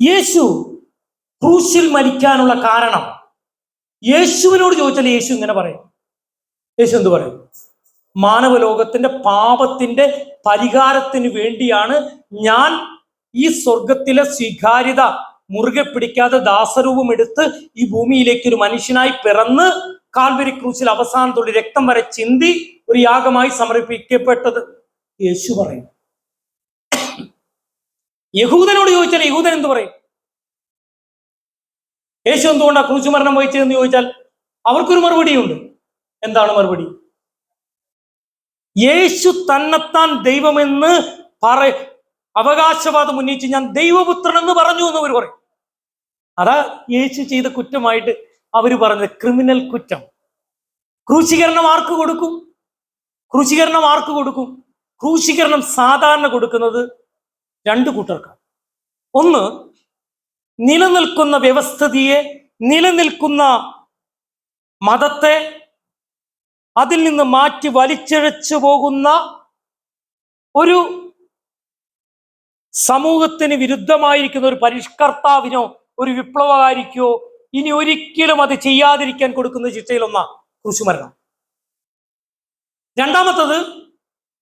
യേശു ക്രൂശിൽ മരിക്കാനുള്ള കാരണം. യേശുവിനോട് ചോദിച്ചാൽ യേശു ഇങ്ങനെ പറയും. യേശു എന്ത് പറയും? മാനവലോകത്തിന്റെ പാപത്തിന്റെ പരിഹാരത്തിന് വേണ്ടിയാണ് ഞാൻ ഈ സ്വർഗത്തിലെ സ്വീകാര്യത മുറുകെ പിടിക്കാതെ ദാസരൂപം എടുത്ത് ഈ ഭൂമിയിലേക്ക് ഒരു മനുഷ്യനായി പിറന്ന് കാൽവരി ക്രൂശിൽ അവസാനത്തോടെ രക്തം വരെ ചിന്തി ഒരു യാഗമായി സമർപ്പിക്കപ്പെട്ടത്. യേശു പറയും. യഹൂദനോട് ചോദിച്ചാൽ യഹൂദൻ എന്ത് പറയും? യേശു എന്തുകൊണ്ടാണ് ക്രൂശുമരണം വഹിച്ചതെന്ന് ചോദിച്ചാൽ അവർക്കൊരു മറുപടിയുണ്ട്. എന്താണ് മറുപടി? യേശു തന്നെത്താൻ ദൈവമെന്ന് പറ അവകാശവാദം ഉന്നയിച്ച് ഞാൻ ദൈവപുത്രൻ എന്ന് പറഞ്ഞു എന്ന് അവർ പറയും. അതാ യേശു ചെയ്ത കുറ്റമായിട്ട് അവർ പറഞ്ഞത് ക്രിമിനൽ കുറ്റം. ക്രൂശീകരണം ആർക്ക് കൊടുക്കും? ക്രൂശീകരണം ആർക്ക് കൊടുക്കും? ക്രൂശീകരണം സാധാരണ കൊടുക്കുന്നത് രണ്ട് കൂട്ടർക്കാണ്. ഒന്ന് നിലനിൽക്കുന്ന വ്യവസ്ഥിതിയെ നിലനിൽക്കുന്ന മതത്തെ അതിൽ നിന്ന് മാറ്റി വലിച്ചിഴച്ചു പോകുന്ന ഒരു സമൂഹത്തിന് വിരുദ്ധമായിരിക്കുന്ന ഒരു പരിഷ്കർത്താവിനോ ഒരു വിപ്ലവകാരിക്കോ ഇനി ഒരിക്കലും അത് ചെയ്യാതിരിക്കാൻ കൊടുക്കുന്ന ചിട്ടയിലൊന്ന കുശുമരണം രണ്ടാമത്തത്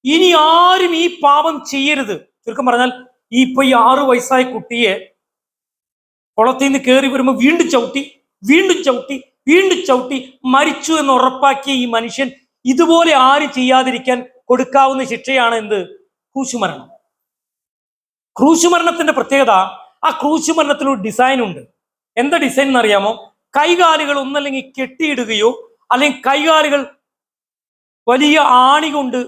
ഇനി ആരും ഈ പാപം ചെയ്യരുത്. ചുരുക്കം പറഞ്ഞാൽ ഈ ഇപ്പൊ ഈ ആറു വയസ്സായ കുട്ടിയെ കുളത്തിൽ നിന്ന് കയറി വരുമ്പോൾ വീണ്ടും ചവിട്ടി വീണ്ടും ചവിട്ടി വീണ്ടും ചവിട്ടി മരിച്ചു എന്ന് ഉറപ്പാക്കിയ ഈ മനുഷ്യൻ ഇതുപോലെ ആര് ചെയ്യാതിരിക്കാൻ കൊടുക്കാവുന്ന ശിക്ഷയാണ് എന്ത്? ക്രൂശുമരണം. ക്രൂശുമരണത്തിന്റെ പ്രത്യേകത ആ ക്രൂശുമരണത്തിൽ ഒരു ഡിസൈൻ ഉണ്ട് എന്താ ഡിസൈൻ എന്നറിയാമോ? കൈകാലുകൾ ഒന്നല്ലെങ്കിൽ കെട്ടിയിടുകയോ അല്ലെങ്കിൽ കൈകാലുകൾ വലിയ ആണി കൊണ്ട്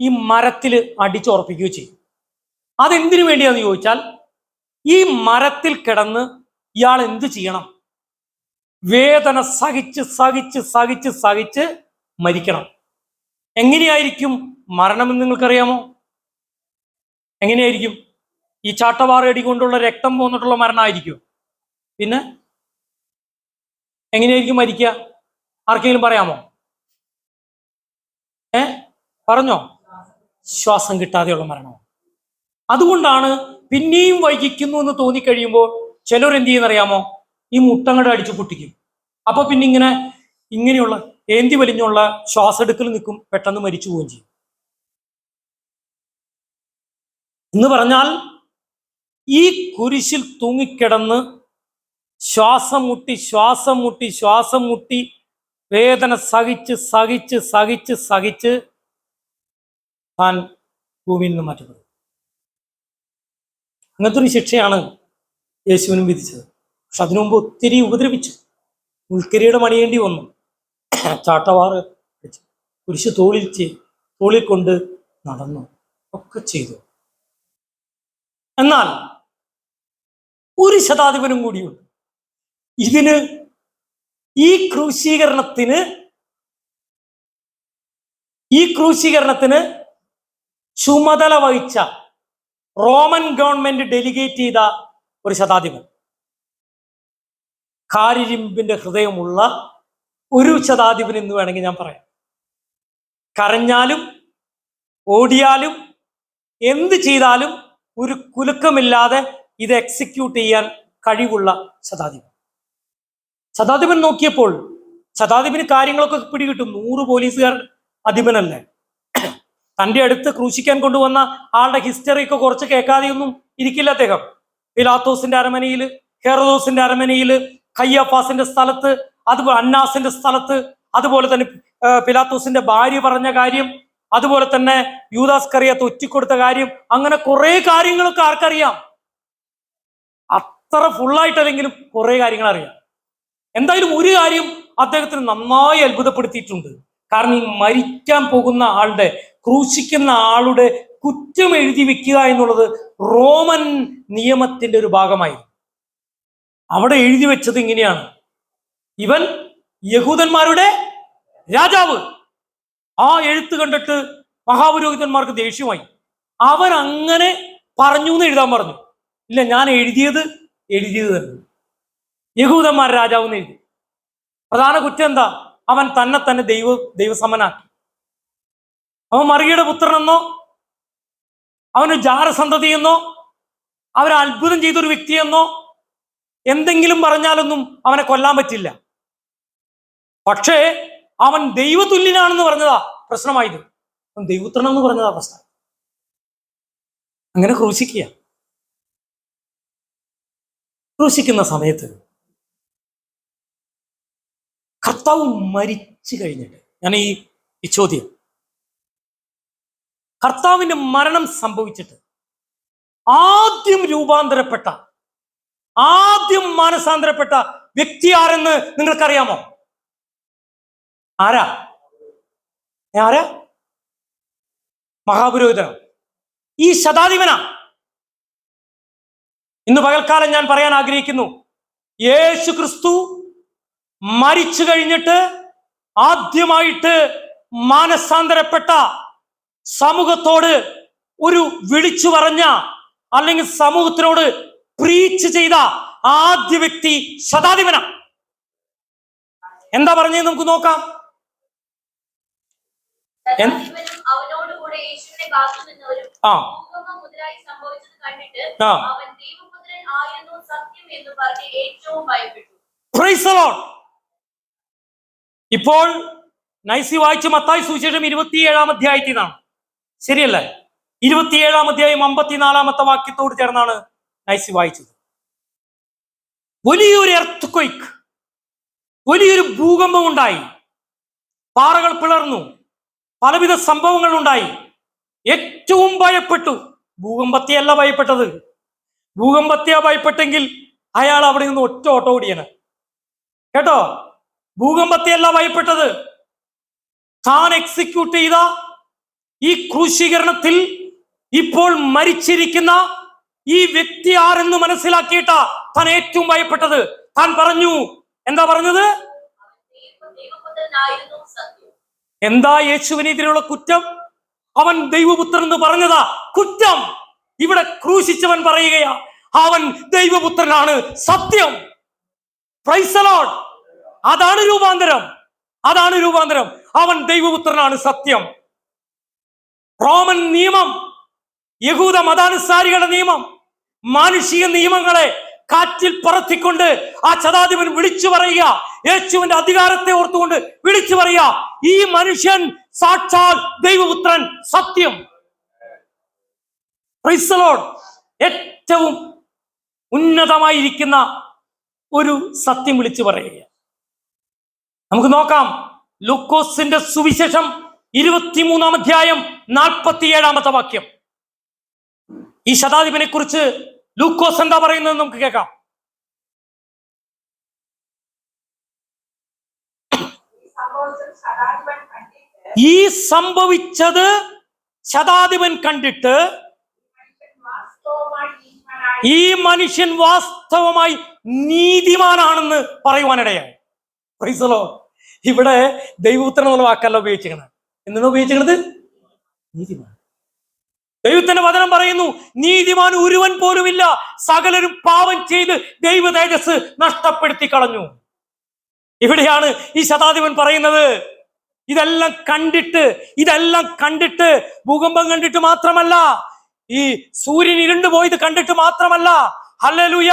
ഈ മരത്തിൽ അടിച്ചുറപ്പിക്കുകയോ ചെയ്യും. അതെന്തിനു വേണ്ടിയാന്ന് ചോദിച്ചാൽ ഈ മരത്തിൽ കിടന്ന് ഇയാൾ എന്ത് ചെയ്യണം? വേദന സഹിച്ച് സഹിച്ച് സഹിച്ച് സഹിച്ച് മരിക്കണം. എങ്ങനെയായിരിക്കും മരണമെന്ന് നിങ്ങൾക്കറിയാമോ? എങ്ങനെയായിരിക്കും? ഈ ചാട്ടവാറടി കൊണ്ടുള്ള രക്തം പോന്നിട്ടുള്ള മരണമായിരിക്കും. പിന്നെ എങ്ങനെയായിരിക്കും മരിക്കുക? ആർക്കെങ്കിലും പറയാമോ? ഏ? പറഞ്ഞോ? ശ്വാസം കിട്ടാതെയുള്ള മരണമോ അതുകൊണ്ടാണ് പിന്നെയും വൈകിക്കുന്നു എന്ന് തോന്നിക്കഴിയുമ്പോൾ ചിലർ എന്ത് ചെയ്യുന്നറിയാമോ? ഈ മുട്ടങ്ങടെ അടിച്ചു പൊട്ടിക്കും. അപ്പൊ പിന്നെ ഇങ്ങനെ ഇങ്ങനെയുള്ള ഏന്തി വലിഞ്ഞുള്ള ശ്വാസെടുക്കൽ നിൽക്കും പെട്ടെന്ന് മരിച്ചു പോവുകയും ചെയ്യും. എന്ന് പറഞ്ഞാൽ ഈ കുരിശിൽ തൂങ്ങിക്കിടന്ന് ശ്വാസം മുട്ടി ശ്വാസം മുട്ടി ശ്വാസം മുട്ടി വേദന സഹിച്ച് സഹിച്ച് സഹിച്ച് സഹിച്ച് താൻ ഭൂമിയിൽ നിന്ന് മാറ്റപ്പെടും. അങ്ങനത്തെ ഒരു ശിക്ഷയാണ് യേശുവിനും വിധിച്ചത്. പക്ഷെ അതിനു മുമ്പ് ഒത്തിരി ഉപദ്രവിച്ചു. ഉൾക്കരിയുടെ മണിയേണ്ടി വന്നു. ചാട്ടവാറ് വെച്ചു കുരിശ് തോളിൽ തോളിൽ കൊണ്ട് നടന്നു. ഒക്കെ ചെയ്തു. എന്നാൽ ഒരു ശതാധിപനും കൂടിയുണ്ട്. ഇതിന് ഈ ക്രൂശീകരണത്തിന് ഈ ക്രൂശീകരണത്തിന് ചുമതല വഹിച്ച റോമൻ ഗവൺമെന്റ് ഡെലിഗേറ്റ് ചെയ്ത ഒരു ശതാധിപൻ. കാരിരിമ്പിന്റെ ഹൃദയമുള്ള ഒരു ശതാധിപൻ എന്ന് വേണമെങ്കിൽ ഞാൻ പറയാം. കരഞ്ഞാലും ഓടിയാലും എന്ത് ചെയ്താലും ഒരു കുലുക്കമില്ലാതെ ഇത് എക്സിക്യൂട്ട് ചെയ്യാൻ കഴിവുള്ള ശതാധിപൻ. ശതാധിപൻ നോക്കിയപ്പോൾ ശതാധിപന് കാര്യങ്ങളൊക്കെ പിടികിട്ടും. നൂറ് പോലീസുകാർ അധിപനല്ലേ? തന്റെ അടുത്ത് ക്രൂശിക്കാൻ കൊണ്ടുവന്ന ആളുടെ ഹിസ്റ്ററി ഒക്കെ കുറച്ച് കേൾക്കാതെയൊന്നും ഇരിക്കില്ല അദ്ദേഹം. പിലാത്തോസിന്റെ അരമനയിൽ ഹെറോദോസിന്റെ അരമനയിൽ കയ്യപ്പാസിന്റെ സ്ഥലത്ത് അതുപോലെ അന്നാസിന്റെ സ്ഥലത്ത് അതുപോലെ തന്നെ പിലാത്തോസിന്റെ ഭാര്യ പറഞ്ഞ കാര്യം അതുപോലെ തന്നെ യൂദാസ് കറിയത്ത് ഒറ്റിക്കൊടുത്ത കാര്യം അങ്ങനെ കുറെ കാര്യങ്ങളൊക്കെ ആർക്കറിയാം. അത്ര ഫുള്ളായിട്ടല്ലെങ്കിലും കുറെ കാര്യങ്ങൾ അറിയാം എന്തായാലും ഒരു കാര്യം അദ്ദേഹത്തിന് നന്നായി അത്ഭുതപ്പെടുത്തിയിട്ടുണ്ട്. കാരണം ഈ മരിക്കാൻ പോകുന്ന ആളുടെ ക്രൂശിക്കുന്ന ആളുടെ കുറ്റം എഴുതി വെക്കുക എന്നുള്ളത് റോമൻ നിയമത്തിന്റെ ഒരു ഭാഗമായി അവിടെ എഴുതി വെച്ചത് ഇങ്ങനെയാണ്. ഇവൻ യഹൂദന്മാരുടെ രാജാവ്. ആ എഴുത്ത് കണ്ടിട്ട് മഹാപുരോഹിതന്മാർക്ക് ദേഷ്യമായി. അവൻ അങ്ങനെ പറഞ്ഞു എന്ന് എഴുതാൻ പറഞ്ഞു. ഇല്ല ഞാൻ എഴുതിയത് എഴുതിയത് തന്നെ. യഹൂദന്മാർ രാജാവ് എന്ന് എഴുതി. പ്രധാന കുറ്റം എന്താ? അവൻ തന്നെ തന്നെ ദൈവ ദൈവസമനാക്കി. അവൻ മറിയുടെ പുത്രനെന്നോ അവന് ജാരസന്തതി എന്നോ അവർ അത്ഭുതം ചെയ്തൊരു വ്യക്തിയെന്നോ എന്തെങ്കിലും പറഞ്ഞാലൊന്നും അവനെ കൊല്ലാൻ പറ്റില്ല. പക്ഷേ അവൻ ദൈവതുല്യനാണെന്ന് പറഞ്ഞതാ പ്രശ്നമായത്. അവൻ ദൈവപുത്രനെന്ന് പറഞ്ഞതാ പ്രശ്നം. അങ്ങനെ ക്രൂശിക്കുക. ക്രൂശിക്കുന്ന സമയത്ത് കർത്താവ് മരിച്ചു കഴിഞ്ഞിട്ട്. ഞാൻ ഈ ഈ ചോദ്യം. കർത്താവിന്റെ മരണം സംഭവിച്ചിട്ട് ആദ്യം രൂപാന്തരപ്പെട്ട ആദ്യം മാനസാന്തരപ്പെട്ട വ്യക്തി ആരെന്ന് നിങ്ങൾക്കറിയാമോ? ആരാ? ആരാ? മഹാപുരോഹിതനോ. ഈ ശതാധിപനാ. ഇന്ന് പകൽക്കാലം ഞാൻ പറയാൻ ആഗ്രഹിക്കുന്നു യേശു ക്രിസ്തു മരിച്ചു കഴിഞ്ഞിട്ട് ആദ്യമായിട്ട് മാനസാന്തരപ്പെട്ട സമൂഹത്തോട് ഒരു വിളിച്ചു പറഞ്ഞ അല്ലെങ്കിൽ സമൂഹത്തിനോട് പ്രീച്ച് ചെയ്ത ആദ്യ വ്യക്തി ശതാധിപന എന്താ പറഞ്ഞത് നമുക്ക് നോക്കാം. ആ. ഭൂകമ്പം മുതലായി ഇപ്പോൾ നൈസി വായിച്ച് മത്തായി സുവിശേഷം ഇരുപത്തിയേഴാം അധ്യായത്തിൽ നിന്നാണ്. ശരിയല്ലേ? ഇരുപത്തിയേഴാം അധ്യായം അമ്പത്തിനാലാമത്തെ വാക്യത്തോട് ചേർന്നാണ് നൈസി വായിച്ചത്. വലിയൊരു എർത്ത് ക്വയ്ക്ക് വലിയൊരു ഭൂകമ്പം ഉണ്ടായി. പാറകൾ പിളർന്നു. പലവിധ സംഭവങ്ങൾ ഉണ്ടായി. ഏറ്റവും ഭയപ്പെട്ടു. ഭൂകമ്പത്തെയല്ല ഭയപ്പെട്ടത്. ഭൂകമ്പത്തെയാ ഭയപ്പെട്ടെങ്കിൽ അയാൾ അവിടെ നിന്ന് ഒറ്റ ഓട്ടോ ഓടിയാണ് കേട്ടോ? ഭൂകമ്പത്തെയല്ല ഭയപ്പെട്ടത്. താൻ എക്സിക്യൂട്ട് ചെയ്ത ഈ ക്രൂശീകരണത്തിൽ ഇപ്പോൾ മരിച്ചിരിക്കുന്ന ഈ വ്യക്തി ആരെന്ന് മനസ്സിലാക്കിയിട്ട താൻ ഏറ്റവും ഭയപ്പെട്ടത്. താൻ പറഞ്ഞു എന്താ പറഞ്ഞത്? എന്താ യേശുവിനെതിരെയുള്ള കുറ്റം? അവൻ ദൈവപുത്രൻ എന്ന് പറഞ്ഞതാ കുറ്റം. ഇവിടെ ക്രൂശിച്ചവൻ പറയുകയാ അവൻ ദൈവപുത്രനാണ് സത്യം. Lord. അതാണ് രൂപാന്തരം. അതാണ് രൂപാന്തരം. അവൻ ദൈവപുത്രനാണ് സത്യം. റോമൻ നിയമം യഹൂദ മതാനുസാരികളുടെ നിയമം മാനുഷിക നിയമങ്ങളെ കാറ്റിൽ പറത്തിക്കൊണ്ട് ആ ശതാധിപൻ വിളിച്ചു പറയുക. യേശുവിന്റെ അധികാരത്തെ ഓർത്തുകൊണ്ട് വിളിച്ചു പറയുക ഈ മനുഷ്യൻ സാക്ഷാൽ ദൈവപുത്രൻ സത്യം. ഏറ്റവും ഉന്നതമായിരിക്കുന്ന ഒരു സത്യം വിളിച്ചു പറയുക. നമുക്ക് നോക്കാം. ലുക്കോസിന്റെ സുവിശേഷം ഇരുപത്തിമൂന്നാം അധ്യായം നാൽപ്പത്തിയേഴാമത്തെ വാക്യം. ഈ ശതാധിപനെ കുറിച്ച് ലൂക്കോസ് എന്താ പറയുന്നത് നമുക്ക് കേൾക്കാം. ഈ സംഭവിച്ചത് ശതാധിപൻ കണ്ടിട്ട് ഈ മനുഷ്യൻ വാസ്തവമായി നീതിമാനാണെന്ന് പറയുവാനിടയായി. ഇവിടെ ദൈവപുത്രൻ എന്നുള്ള വാക്കല്ല ഉപയോഗിച്ചിരിക്കുന്നത്. എന്താണ് ഉപയോഗിച്ചിരിക്കുന്നത്? നീതിമാൻ. ദൈവത്തിന്റെ വചനം പറയുന്നു നീതിമാൻ ഒരുവൻ പോലുമില്ല. സകലരും പാവം ചെയ്ത് ദൈവ തേജസ് നഷ്ടപ്പെടുത്തി കളഞ്ഞു. ഇവിടെയാണ് ഈ ശതാധിപൻ പറയുന്നത് ഇതെല്ലാം കണ്ടിട്ട് ഇതെല്ലാം കണ്ടിട്ട് ഭൂകമ്പം കണ്ടിട്ട് മാത്രമല്ല ഈ സൂര്യൻ ഇരുണ്ടു പോയത് കണ്ടിട്ട് മാത്രമല്ല ഹല്ലേലൂയ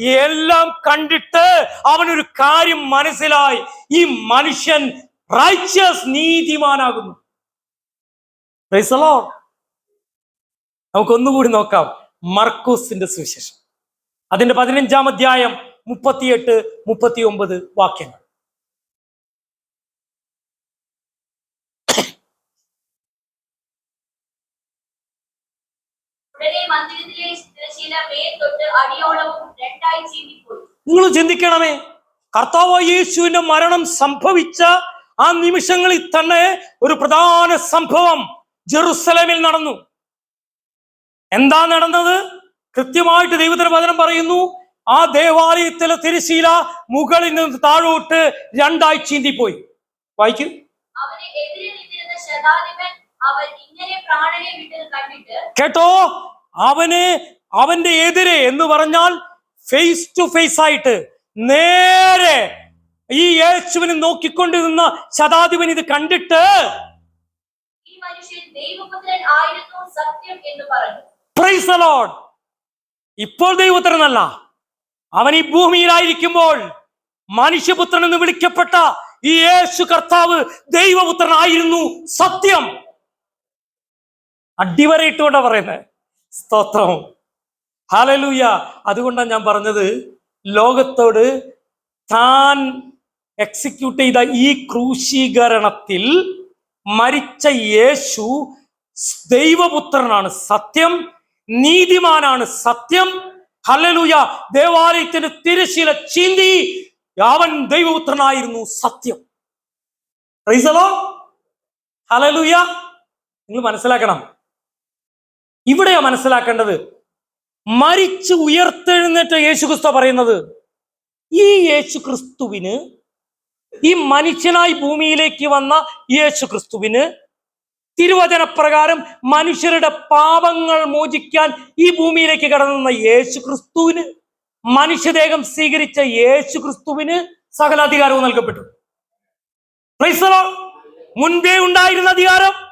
എല്ലാം കണ്ടിട്ട് അവനൊരു കാര്യം മനസ്സിലായി. ഈ മനുഷ്യൻ റൈച്ചസ് നീതിമാനാകുന്നു. നമുക്കൊന്നുകൂടി നോക്കാം. മർക്കൂസിന്റെ സുവിശേഷം. അതിന്റെ പതിനഞ്ചാം അധ്യായം മുപ്പത്തിയെട്ട് മുപ്പത്തി ഒമ്പത് വാക്യങ്ങൾ ഉടനെ മന്ദിരത്തിലെ തിരശീല മേൽ തൊട്ട് അടിയോളവും രണ്ടായി ചീന്തിപ്പോയി. നിങ്ങൾ ചിന്തിക്കണമേ കർത്താവ് യേശുവിന്റെ മരണം സംഭവിച്ച ആ നിമിഷങ്ങളിൽ തന്നെ ഒരു പ്രധാന സംഭവം ജെറുസലേമിൽ നടന്നു. എന്താ നടന്നത്? കൃത്യമായിട്ട് ദൈവത്തിന്റെ വചനം പറയുന്നു ആ ദേവാലയത്തിലെ തിരശീല മുകളിൽ നിന്ന് താഴോട്ട് രണ്ടായി ചീന്തിപ്പോയി. വായിക്കും. കേട്ടോ അവന് അവന്റെ എതിരെ എന്ന് പറഞ്ഞാൽ ഫേസ് ടു ഫേസ് ആയിട്ട് നേരെ ഈ യേശുവിനെ നോക്കിക്കൊണ്ടിരുന്ന ശതാധിപൻ ഇത് കണ്ടിട്ട്. ഇപ്പോൾ ദൈവപുത്രനല്ല. അവൻ ഈ ഭൂമിയിലായിരിക്കുമ്പോൾ മനുഷ്യപുത്രൻ എന്ന് വിളിക്കപ്പെട്ട ഈ യേശു കർത്താവ് ദൈവപുത്രനായിരുന്നു സത്യം. അടിവരയിട്ടുകൊണ്ടാണ് പറയുന്നത് സ്തോത്രം. ഹാലലൂയ അതുകൊണ്ടാണ് ഞാൻ പറഞ്ഞത് ലോകത്തോട് താൻ എക്സിക്യൂട്ട് ചെയ്ത ഈ ക്രൂശീകരണത്തിൽ മരിച്ച യേശു ദൈവപുത്രനാണ് സത്യം നീതിമാനാണ് സത്യം. ഹലലൂയ ദേവാലയത്തിന്റെ തിരശീല ചീന്തി അവൻ ദൈവപുത്രനായിരുന്നു സത്യം. റൈസലോ ഹലലൂയ നിങ്ങൾ മനസ്സിലാക്കണം. ഇവിടെയാ മനസ്സിലാക്കേണ്ടത്. മരിച്ചു ഉയർത്തെഴുന്നേറ്റ യേശു ക്രിസ്തു പറയുന്നത്. ഈ യേശു ക്രിസ്തുവിന് ഈ മനുഷ്യനായി ഭൂമിയിലേക്ക് വന്ന യേശു ക്രിസ്തുവിന് തിരുവചനപ്രകാരം മനുഷ്യരുടെ പാപങ്ങൾ മോചിക്കാൻ ഈ ഭൂമിയിലേക്ക് കടന്നുവന്ന യേശു ക്രിസ്തുവിന് മനുഷ്യദേഹം സ്വീകരിച്ച യേശു ക്രിസ്തുവിന് സകല അധികാരവും നൽകപ്പെട്ടു. മുൻപേ ഉണ്ടായിരുന്ന അധികാരം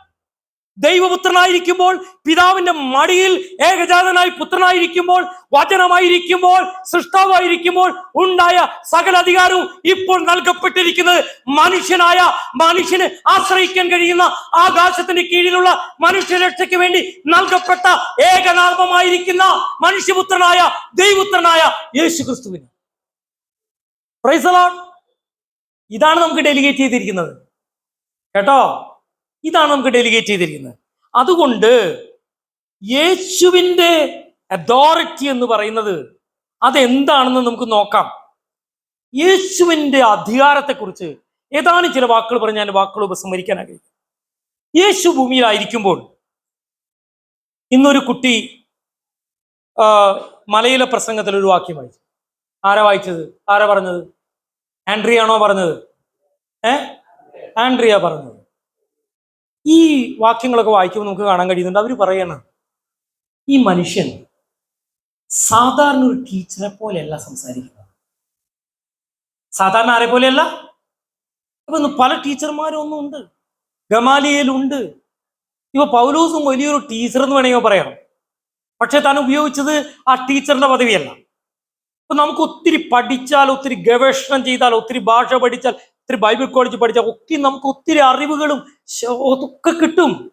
ദൈവപുത്രനായിരിക്കുമ്പോൾ പിതാവിന്റെ മടിയിൽ ഏകജാതനായി പുത്രനായിരിക്കുമ്പോൾ വചനമായിരിക്കുമ്പോൾ സൃഷ്ടാവായിരിക്കുമ്പോൾ ഉണ്ടായ സകല അധികാരവും ഇപ്പോൾ നൽകപ്പെട്ടിരിക്കുന്നത് മനുഷ്യനായ മനുഷ്യന് ആശ്രയിക്കാൻ കഴിയുന്ന ആകാശത്തിന് കീഴിലുള്ള മനുഷ്യരക്ഷയ്ക്ക് വേണ്ടി നൽകപ്പെട്ട ഏകനാമമായിരിക്കുന്ന മനുഷ്യപുത്രനായ ദൈവപുത്രനായ യേശു ക്രിസ്തുവിന് ഇതാണ് നമുക്ക് ഡെലിഗേറ്റ് ചെയ്തിരിക്കുന്നത്. കേട്ടോ? ഇതാണ് നമുക്ക് ഡെലിഗേറ്റ് ചെയ്തിരിക്കുന്നത്. അതുകൊണ്ട് യേശുവിന്റെ അതോറിറ്റി എന്ന് പറയുന്നത് അതെന്താണെന്ന് നമുക്ക് നോക്കാം. യേശുവിന്റെ അധികാരത്തെക്കുറിച്ച് ഏതാണ് ചില വാക്കുകൾ പറഞ്ഞ് ഞാൻ വാക്കുകൾ ഉപസംഹരിക്കാൻ ആഗ്രഹിക്കും യേശു ഭൂമിയിലായിരിക്കുമ്പോൾ ഇന്നൊരു കുട്ടി മലയിലെ പ്രസംഗത്തിൽ ഒരു വാക്യം വായിച്ചു. ആരാ വായിച്ചത്? ആരാ പറഞ്ഞത്? ആൻഡ്രിയാണോ പറഞ്ഞത്? ഏ? ആൻഡ്രിയ പറഞ്ഞത്. ഈ വാക്യങ്ങളൊക്കെ വായിക്കുമ്പോൾ നമുക്ക് കാണാൻ കഴിയുന്നുണ്ട്. അവർ പറയണം ഈ മനുഷ്യൻ സാധാരണ ഒരു ടീച്ചറെ പോലെയല്ല സംസാരിക്കുന്നത് സാധാരണ ആരെ പോലെയല്ല? ഇന്ന് പല ടീച്ചർമാരും ഒന്നും ഉണ്ട്. ഗമാലിയയിലുണ്ട് ഇപ്പൊ പൗലൂസും വലിയൊരു ടീച്ചർ എന്ന് വേണമെങ്കിൽ പറയാം. പക്ഷെ താൻ ഉപയോഗിച്ചത് ആ ടീച്ചറിന്റെ പദവിയല്ല. അപ്പൊ നമുക്ക് ഒത്തിരി പഠിച്ചാൽ ഒത്തിരി ഗവേഷണം ചെയ്താൽ ഒത്തിരി ഭാഷ പഠിച്ചാൽ ഒത്തിരി ബൈബിൾ കോളേജ് പഠിച്ച ഒക്കെ നമുക്ക് ഒത്തിരി അറിവുകളും ഒക്കെ കിട്ടും.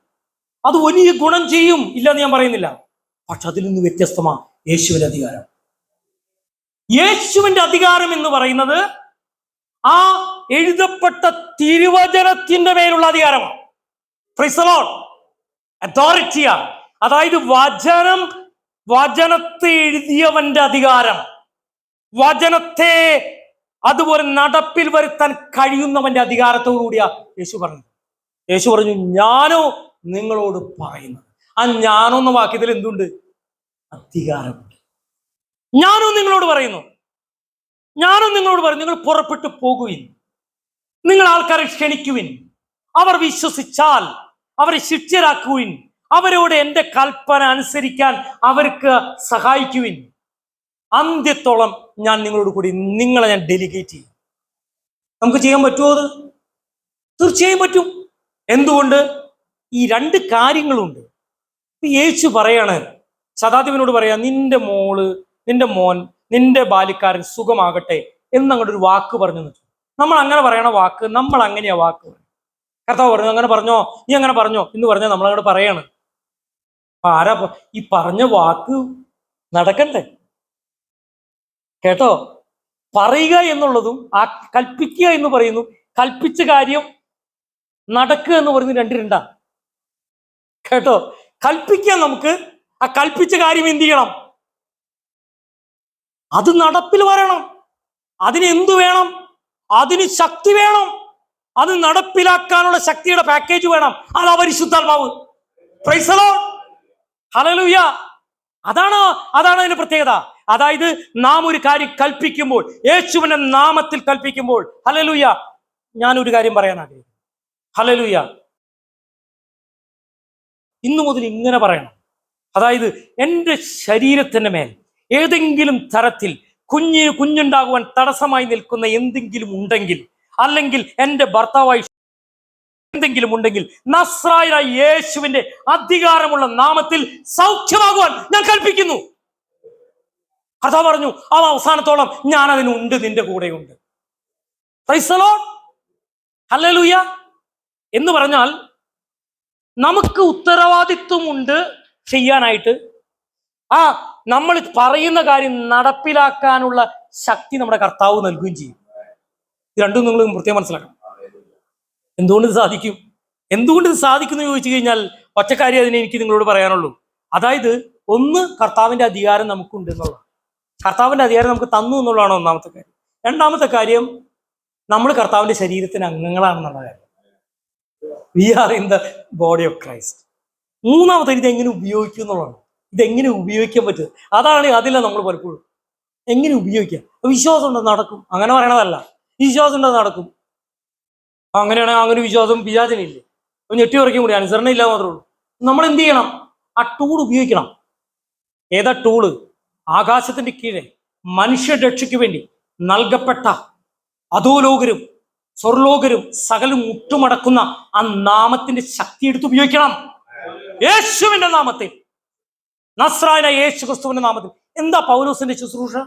അത് വലിയ ഗുണം ചെയ്യും ഇല്ലെന്ന് ഞാൻ പറയുന്നില്ല. പക്ഷെ അതിൽ നിന്ന് വ്യത്യസ്തമാ യേശുവിന്റെ അധികാരം. യേശുവിന്റെ അധികാരം എന്ന് പറയുന്നത് ആ എഴുതപ്പെട്ട തിരുവചനത്തിന്റെ മേലുള്ള അധികാരമാണ് അതോറിറ്റിയാണ് അതായത് വചനം വചനത്തെ എഴുതിയവന്റെ അധികാരം. വചനത്തെ അതുപോലെ നടപ്പിൽ വരുത്താൻ കഴിയുന്നവന്റെ അധികാരത്തോടു കൂടിയാ യേശു പറഞ്ഞു. യേശു പറഞ്ഞു ഞാനോ നിങ്ങളോട് പറയുന്നത്. ആ ഞാനോ എന്ന വാക്യത്തിൽ എന്തുണ്ട്? അധികാരമുണ്ട്. ഞാനോ നിങ്ങളോട് പറയുന്നു. ഞാനോ നിങ്ങളോട് പറയുന്നു. നിങ്ങൾ പുറപ്പെട്ടു പോകുവിൻ. നിങ്ങൾ ആൾക്കാരെ ക്ഷണിക്കുവിൻ. അവർ വിശ്വസിച്ചാൽ അവരെ ശിക്ഷരാക്കുവിൻ. അവരോട് എന്റെ കൽപ്പന അനുസരിക്കാൻ അവർക്ക് സഹായിക്കുവിൻ. അന്ത്യത്തോളം ഞാൻ നിങ്ങളോട് കൂടി നിങ്ങളെ ഞാൻ ഡെലിഗേറ്റ് ചെയ്യും. നമുക്ക് ചെയ്യാൻ പറ്റുമോ അത്? തീർച്ചയായും പറ്റും. എന്തുകൊണ്ട്? ഈ രണ്ട് കാര്യങ്ങളുണ്ട്. യേശു പറയാണ് ശതാധിപനോട് പറയാ നിന്റെ മോൾ നിന്റെ മോൻ നിന്റെ ബാലിക്കാരൻ സുഖമാകട്ടെ എന്നങ്ങോട്ട് ഒരു വാക്ക് പറഞ്ഞു എന്ന് നമ്മൾ അങ്ങനെ പറയണ വാക്ക് നമ്മൾ അങ്ങനെയാ വാക്ക് കർത്താവ് പറഞ്ഞു അങ്ങനെ പറഞ്ഞോ? നീ അങ്ങനെ പറഞ്ഞോ? എന്ന് പറഞ്ഞാൽ നമ്മൾ അങ്ങോട്ട് പറയാണ് ആരാ ഈ പറഞ്ഞ വാക്ക് നടക്കണ്ടേ? കേട്ടോ? പറയുക എന്നുള്ളതും ആ കൽപ്പിക്കുക എന്ന് പറയുന്നു. കൽപ്പിച്ച കാര്യം നടക്കുക എന്ന് പറയുന്നത് രണ്ട് രണ്ടാ. കേട്ടോ? കൽപ്പിക്കാൻ നമുക്ക്. ആ കൽപ്പിച്ച കാര്യം എന്ത് ചെയ്യണം? അത് നടപ്പിൽ വരണം. അതിന് എന്തു വേണം? അതിന് ശക്തി വേണം. അത് നടപ്പിലാക്കാനുള്ള ശക്തിയുടെ പാക്കേജ് വേണം. അത് പരിശുദ്ധാത്മാവ്. പ്രൈസലോ ഹലലൂയ അതാണ് അതാണ് അതിന്റെ പ്രത്യേകത? അതായത് നാം ഒരു കാര്യം കൽപ്പിക്കുമ്പോൾ യേശുവിനെ നാമത്തിൽ കൽപ്പിക്കുമ്പോൾ ഹലലൂയ ഞാൻ ഒരു കാര്യം പറയാൻ ആഗ്രഹിക്കുന്നു. ഹലലൂയ ഇന്നു മുതൽ ഇങ്ങനെ പറയണം. അതായത് എന്റെ ശരീരത്തിന്റെ മേൽ ഏതെങ്കിലും തരത്തിൽ കുഞ്ഞ് കുഞ്ഞുണ്ടാകുവാൻ തടസ്സമായി നിൽക്കുന്ന എന്തെങ്കിലും ഉണ്ടെങ്കിൽ അല്ലെങ്കിൽ എന്റെ ഭർത്താവായി എന്തെങ്കിലും ഉണ്ടെങ്കിൽ യേശുവിന്റെ അധികാരമുള്ള നാമത്തിൽ സൗഖ്യമാകുവാൻ ഞാൻ കൽപ്പിക്കുന്നു. കർത്താവ് പറഞ്ഞു ആ അവസാനത്തോളം ഞാൻ അതിനുണ്ട് നിന്റെ കൂടെയുണ്ട്. ഹല്ലേലൂയ എന്ന് പറഞ്ഞാൽ നമുക്ക് ഉത്തരവാദിത്വമുണ്ട് ചെയ്യാനായിട്ട്. ആ നമ്മൾ പറയുന്ന കാര്യം നടപ്പിലാക്കാനുള്ള ശക്തി നമ്മുടെ കർത്താവ് നൽകുകയും ചെയ്യും. ഇത് രണ്ടും നിങ്ങൾ പ്രത്യേകം മനസ്സിലാക്കണം. എന്തുകൊണ്ട് ഇത് സാധിക്കും? എന്തുകൊണ്ട് ഇത് സാധിക്കുന്നു ചോദിച്ചു കഴിഞ്ഞാൽ ഒറ്റക്കാര്യം അതിനെ എനിക്ക് നിങ്ങളോട് പറയാനുള്ളൂ. അതായത് ഒന്ന് കർത്താവിന്റെ അധികാരം നമുക്കുണ്ട് എന്നുള്ളതാണ്. കർത്താവിന്റെ അധികാരം നമുക്ക് തന്നു എന്നുള്ളതാണ് ഒന്നാമത്തെ കാര്യം. രണ്ടാമത്തെ കാര്യം നമ്മൾ കർത്താവിന്റെ ശരീരത്തിന് അംഗങ്ങളാണെന്നുള്ള കാര്യം. We are in the body of Christ മൂന്നാമത്തെ ഇത് എങ്ങനെ ഉപയോഗിക്കും എന്നുള്ളതാണ്. ഇതെങ്ങനെ ഉപയോഗിക്കാൻ പറ്റും? അതാണ് അതില്ല നമ്മൾ പലപ്പോഴും. എങ്ങനെ ഉപയോഗിക്കാം? വിശ്വാസം ഉണ്ടോ നടക്കും. അങ്ങനെ പറയണതല്ല. വിശ്വാസം ഉണ്ടോ നടക്കും. അങ്ങനെയാണെങ്കിൽ അങ്ങനെ വിശ്വാസം പിശാചനില്ലേ? അപ്പൊ ഞെട്ടി ഉറക്കും കൂടി അനുസരണ ഇല്ല മാത്രമേ ഉള്ളൂ. നമ്മൾ എന്ത് ചെയ്യണം? ആ ടൂൾ ഉപയോഗിക്കണം. ഏതാ ടൂൾ ആകാശത്തിന്റെ കീഴെ മനുഷ്യ രക്ഷയ്ക്ക് വേണ്ടി നൽകപ്പെട്ട അധോലോകരും സ്വർലോകരും സകലും മുട്ടുമടക്കുന്ന ആ നാമത്തിന്റെ ശക്തി എടുത്ത് ഉപയോഗിക്കണം. യേശുവിന്റെ നാമത്തിൽ. നസ്രായന യേശു ക്രിസ്തുവിന്റെ നാമത്തിൽ. എന്താ പൗലോസിന്റെ ശുശ്രൂഷ?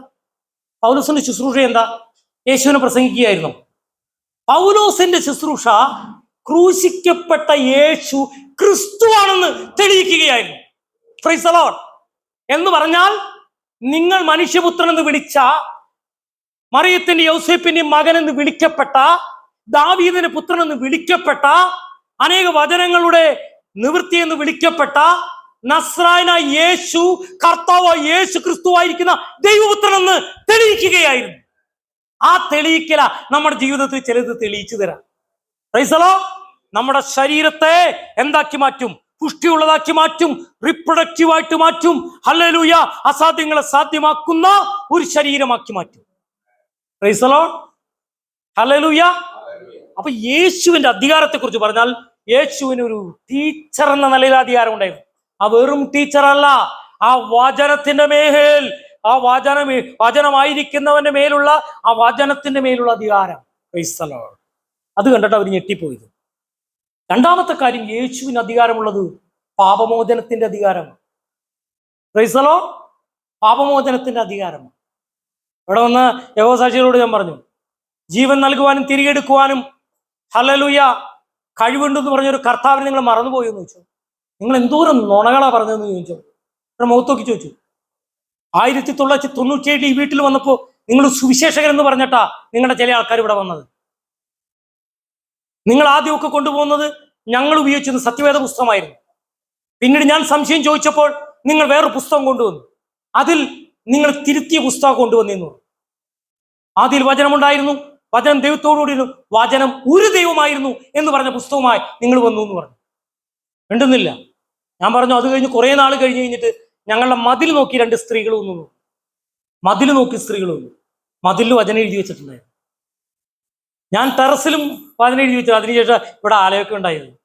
പൗലോസിന്റെ ശുശ്രൂഷ എന്താ? യേശുവിനെ പ്രസംഗിക്കുകയായിരുന്നു. പൗലോസിന്റെ ശുശ്രൂഷ ക്രൂശിക്കപ്പെട്ട യേശു ക്രിസ്തുവാണെന്ന് തെളിയിക്കുകയായിരുന്നു. എന്ന് പറഞ്ഞാൽ നിങ്ങൾ മനുഷ്യപുത്രൻ എന്ന് വിളിച്ച മറിയത്തിന്റെ യൗസേപ്പിന്റെ മകൻ എന്ന് വിളിക്കപ്പെട്ട ദാവീദിന്റെ പുത്രൻ എന്ന് വിളിക്കപ്പെട്ട അനേക വചനങ്ങളുടെ നിവൃത്തി എന്ന് വിളിക്കപ്പെട്ട നസ്രായന യേശു കർത്താവ് യേശു ക്രിസ്തുവായിരിക്കുന്ന ദൈവപുത്രൻ എന്ന് തെളിയിക്കുകയായിരുന്നു ആ തെളിയിക്കല നമ്മുടെ ജീവിതത്തിൽ ചിലത് തെളിയിച്ചു തരാം. റൈസലോ നമ്മുടെ ശരീരത്തെ എന്താക്കി മാറ്റും? പുഷ്ടിയുള്ളതാക്കി മാറ്റും റിപ്രൊഡക്റ്റീവ് ആയിട്ട് മാറ്റും ഹല്ലലൂയ അസാധ്യങ്ങളെ സാധ്യമാക്കുന്ന ഒരു ശരീരമാക്കി മാറ്റും. റൈസലോ ഹല്ലലൂയ അപ്പൊ യേശുവിന്റെ അധികാരത്തെ കുറിച്ച് പറഞ്ഞാൽ യേശുവിന് ഒരു ടീച്ചർ എന്ന നിലയിൽ അധികാരം ഉണ്ടായിരുന്നു. ആ വെറും ടീച്ചറല്ല ആ വചനത്തിന്റെ മേൽ ആ വാചന വചനമായിരിക്കുന്നവന്റെ മേലുള്ള ആ വചനത്തിന്റെ മേലുള്ള അധികാരം. അത് കണ്ടിട്ട് അവർ ഞെട്ടിപ്പോയത്. രണ്ടാമത്തെ കാര്യം യേശുവിന് അധികാരമുള്ളത് പാപമോചനത്തിന്റെ അധികാരമാണ്. ക്രൈസ്തലോ പാപമോചനത്തിന്റെ അധികാരം ഇവിടെ വന്ന് യഹോസാക്ഷികളോട് ഞാൻ പറഞ്ഞു ജീവൻ നൽകുവാനും തിരികെ എടുക്കുവാനും ഹലലുയ കഴിവുണ്ടെന്ന് പറഞ്ഞൊരു കർത്താവിനെ നിങ്ങൾ മറന്നുപോയി എന്ന് ചോദിച്ചു. നിങ്ങൾ എന്തോരം നുണകളാ പറഞ്ഞതെന്ന് ചോദിച്ചു. മുഖത്ത് ചോദിച്ചു ആയിരത്തി തൊള്ളായിരത്തി തൊണ്ണൂറ്റിയേഴ് ഈ വീട്ടിൽ വന്നപ്പോൾ നിങ്ങൾ സുവിശേഷകൻ എന്ന് പറഞ്ഞിട്ടാ നിങ്ങളുടെ ചില ആൾക്കാർ ഇവിടെ വന്നത്. നിങ്ങൾ ആദ്യമൊക്കെ കൊണ്ടുപോകുന്നത് ഞങ്ങൾ ഉപയോഗിച്ചിരുന്ന സത്യവേദ പുസ്തകമായിരുന്നു. പിന്നീട് ഞാൻ സംശയം ചോദിച്ചപ്പോൾ നിങ്ങൾ വേറെ പുസ്തകം കൊണ്ടുവന്നു. അതിൽ നിങ്ങൾ തിരുത്തിയ പുസ്തകം കൊണ്ടുവന്നിരുന്നു ആദ്യം വചനമുണ്ടായിരുന്നു വചനം ദൈവത്തോടുകൂടിയിരുന്നു. വചനം ഒരു ദൈവമായിരുന്നു എന്ന് പറഞ്ഞ പുസ്തകമായി നിങ്ങൾ വന്നു എന്ന് പറഞ്ഞു. വേണ്ടുന്നില്ല ഞാൻ പറഞ്ഞു അത് കഴിഞ്ഞ് കുറേ നാൾ കഴിഞ്ഞ് കഴിഞ്ഞിട്ട് ഞങ്ങളുടെ മതിൽ നോക്കി രണ്ട് സ്ത്രീകൾ വന്നു മതിൽ നോക്കി സ്ത്രീകൾ വന്നു മതിലിൽ വചനം എഴുതി വെച്ചിട്ടുണ്ടായിരുന്നു. ഞാൻ ടെറസിലും വചനം എഴുതി വെച്ചു അതിനുശേഷം ഇവിടെ ആലയൊക്കെ ഉണ്ടായിരുന്നു.